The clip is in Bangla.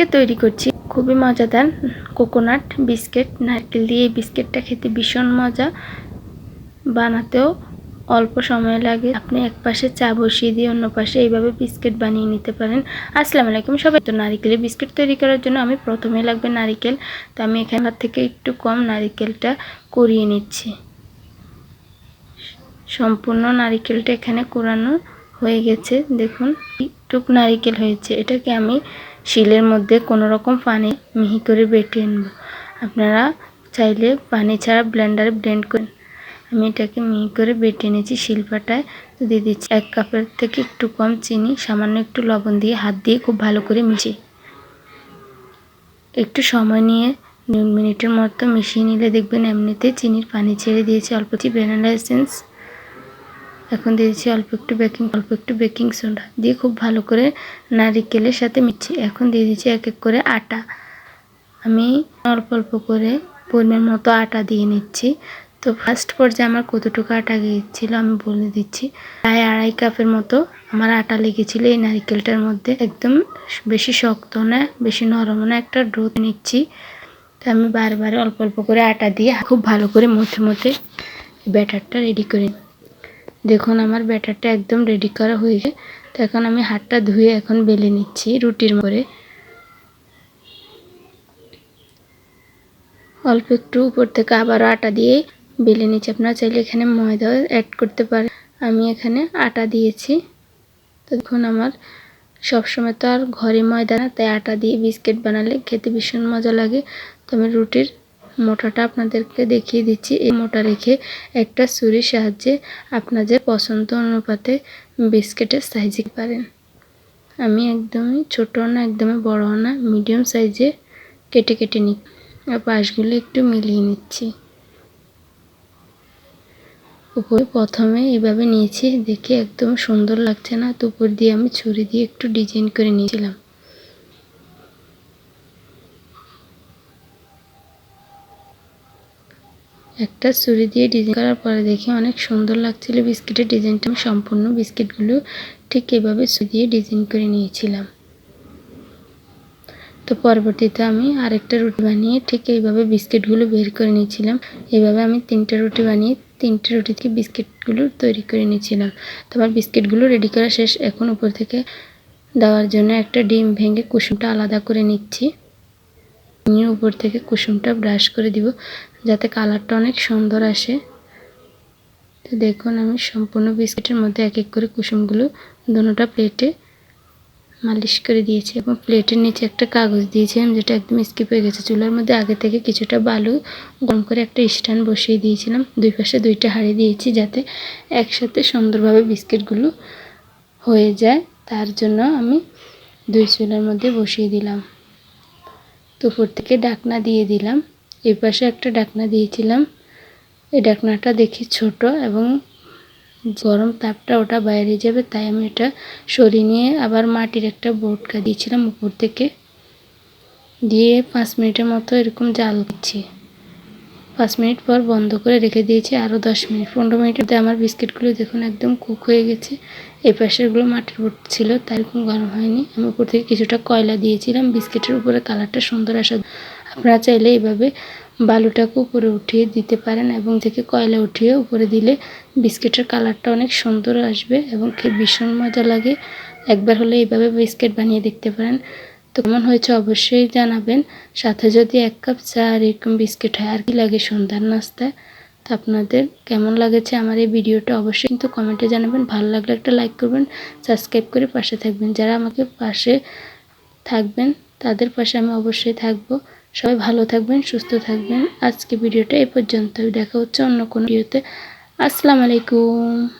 আজকে তৈরি করছি। খুবই মজাদার কোকোনাট বিস্কিট। নারকেল দিয়ে এই বিস্কিটটা খেতে ভীষণ মজা। বানাতেও অল্প সময় লাগে। আপনি এক পাশে চা বসিয়ে দিয়ে অন্য পাশে এইভাবে বিস্কিট বানিয়ে নিতে পারেন। আসসালামু আলাইকুম সবাই। তো নারিকেলের বিস্কিট তৈরি করার জন্য আমি প্রথমে লাগবে নারিকেল। তো আমি এখানকার থেকে একটু কম নারিকেলটা কুড়িয়ে নিচ্ছি। সম্পূর্ণ নারিকেলটা এখানে কোরানো হয়ে গেছে। দেখুন একটুক নারিকেল হয়েছে। এটাকে আমি শিলের মধ্যে কোনো রকম পানি মিহি করে বেটে নেব। আপনারা চাইলে পানি ছাড়া ব্লেন্ডারে ব্লেন্ড করেন আমি এটাকে মিহি করে বেটে নিয়েছি শিলপাটায় তো দিয়ে দিচ্ছি এক কাপের থেকে একটু কম চিনি, সামান্য একটু লবণ দিয়ে হাত দিয়ে খুব ভালো করে মিশিয়ে। একটু সময় নিয়ে দু মিনিটের মতো মিশিয়ে নিলে দেখবেন এমনিতে চিনির পানি ছেড়ে দিয়েছি। অল্প ভ্যানিলা এসেন্স এখন দিয়ে দিচ্ছি অল্প একটু বেকিং অল্প একটু বেকিং সোডা দিয়ে খুব ভালো করে নারিকেলের সাথে মিচ্ছি এখন দিয়ে দিচ্ছি এক এক করে আটা। আমি অল্প অল্প করে পরিমাণ মতো আটা দিয়ে নিচ্ছি। তো ফার্স্ট পর্যায়ে আমার কতটুকু আটা গিয়েছিল আমি বলে দিচ্ছি। প্রায় আড়াই কাপের মতো আমার আটা লেগেছিলো এই নারিকেলটার মধ্যে। একদম বেশি শক্ত না, বেশি নরম না, একটা ডো নিচ্ছি। তো আমি বারবার অল্প অল্প করে আটা দিয়ে খুব ভালো করে মধ্যে মধ্যে ব্যাটারটা রেডি করে দেখুন, আমার ব্যাটারটা একদম রেডি করা হয়ে গেছে। তো এখন আমি হাতটা ধুয়ে এখন বেলে নিচ্ছি রুটির মরে অল্প একটু উপর থেকে আবার আটা দিয়ে বেলে নিচ্ছি। আপনারা চাইলে এখানে ময়দা অ্যাড করতে পারেন। আমি এখানে আটা দিয়েছি। তো দেখুন, আমার সবসময় তো আর ঘরে ময়দা না, তাই আটা দিয়ে বিস্কিট বানালে খেতে ভীষণ মজা লাগে। তো আমি রুটির মোটাটা আপনাদেরকে দেখিয়ে দিচ্ছি। এই মোটা রেখে একটা ছুরির সাহায্যে আপনাদের পছন্দ অনুপাতে বিস্কিটের সাইজে পারেন। আমি একদমই ছোট না, একদমই বড় না মিডিয়াম সাইজে কেটে কেটে নিই। আর পাশগুলো একটু মিলিয়ে নিচ্ছি। উপরে প্রথমে এভাবে নিয়েছি, দেখে একদম সুন্দর লাগছে না। তো উপর দিয়ে আমি ছুরি দিয়ে একটু ডিজাইন করে নিয়েছিলাম। একটা ছুরি দিয়ে ডিজাইন করার পরে দেখি অনেক সুন্দর লাগছিল বিস্কিটের ডিজাইনটা আমি সম্পূর্ণ বিস্কিটগুলো ঠিক এভাবে ছুরি দিয়ে ডিজাইন করে নিয়েছিলাম। তো পরবর্তীতে আমি আরেকটা রুটি বানিয়ে ঠিক এইভাবে বিস্কিটগুলো বের করে নিয়েছিলাম। এইভাবে আমি তিনটা রুটি বানিয়ে তিনটে রুটি থেকে বিস্কিটগুলো তৈরি করে নিয়েছিলাম। তো আমার বিস্কিটগুলো রেডি করা শেষ। এখন উপর থেকে দেওয়ার জন্য একটা ডিম ভেঙে কুসুমটা আলাদা করে নিচ্ছি। নিয়ে উপর থেকে কুসুমটা ব্রাশ করে দিব, যাতে কালারটা অনেক সুন্দর আসে। তো দেখুন, আমি সম্পূর্ণ বিস্কিটের মধ্যে এক এক করে কুসুমগুলো দুটোটা প্লেটে মালিশ করে দিয়েছি এবং প্লেটের নিচে একটা কাগজ দিয়েছিলাম, যেটা একদম স্কিপ হয়ে গেছে। চুলার মধ্যে আগে থেকে কিছুটা বালু গরম করে একটা স্ট্যান্ড বসিয়ে দিয়েছিলাম। দুই পাশে দুইটা হাঁড়ি দিয়েছি, যাতে একসাথে সুন্দরভাবে বিস্কিটগুলো হয়ে যায়। তার জন্য আমি দুই চুলার মধ্যে বসিয়ে দিলাম। দুপুর থেকে ডাকনা দিয়ে দিলাম। এই পাশে একটা ডাকনা দিয়েছিলাম। এই ডাকনাটা দেখি ছোট এবং গরম তাপটা ওটা বাইরে যাবে, তাই আমি এটা সরিয়ে নিয়ে আবার মাটির একটা বোটকা দিয়েছিলাম উপর থেকে। দিয়ে পাঁচ মিনিটের মতো এরকম জাল দিচ্ছি। পাঁচ মিনিট পর বন্ধ করে রেখে দিয়েছি আরও দশ মিনিট। পনেরো মিনিটের আমার বিস্কিটগুলো দেখুন, একদম কুক হয়ে গেছে। এই পাশেরগুলো মাটির ছিল, তাই এরকম গরম হয়নি। আমি উপর থেকে কিছুটা কয়লা দিয়েছিলাম, বিস্কিটের উপরে কালারটা সুন্দর আসা আপনারা চাইলে এইভাবে বালুটাকে উপরে উঠিয়ে দিতে পারেন এবং থেকে কয়লা উঠিয়ে উপরে দিলে বিস্কিটের কালারটা অনেক সুন্দর আসবে এবং খেয়ে ভীষণ মজা লাগে। একবার হলে এইভাবে বিস্কিট বানিয়ে দেখতে পারেন। তো কেমন হয়েছে অবশ্যই জানাবেন। সাথে যদি এক কাপ চা আর এরকম বিস্কিট হয়, আর কি লাগে সন্ধ্যার নাস্তায়? তো আপনাদের কেমন লাগেছে আমার এই ভিডিওটা অবশ্যই কিন্তু কমেন্টে জানাবেন। ভালো লাগলে একটা লাইক করবেন, সাবস্ক্রাইব করে পাশে থাকবেন। যারা আমাকে পাশে থাকবেন, তাদের পাশে আমি অবশ্যই থাকব। সবাই ভালো থাকবেন, সুস্থ থাকবেন। আজকে ভিডিওটা এই পর্যন্ত দেখা হচ্ছে অন্য কোনো ভিডিওতে। আসসালামু আলাইকুম।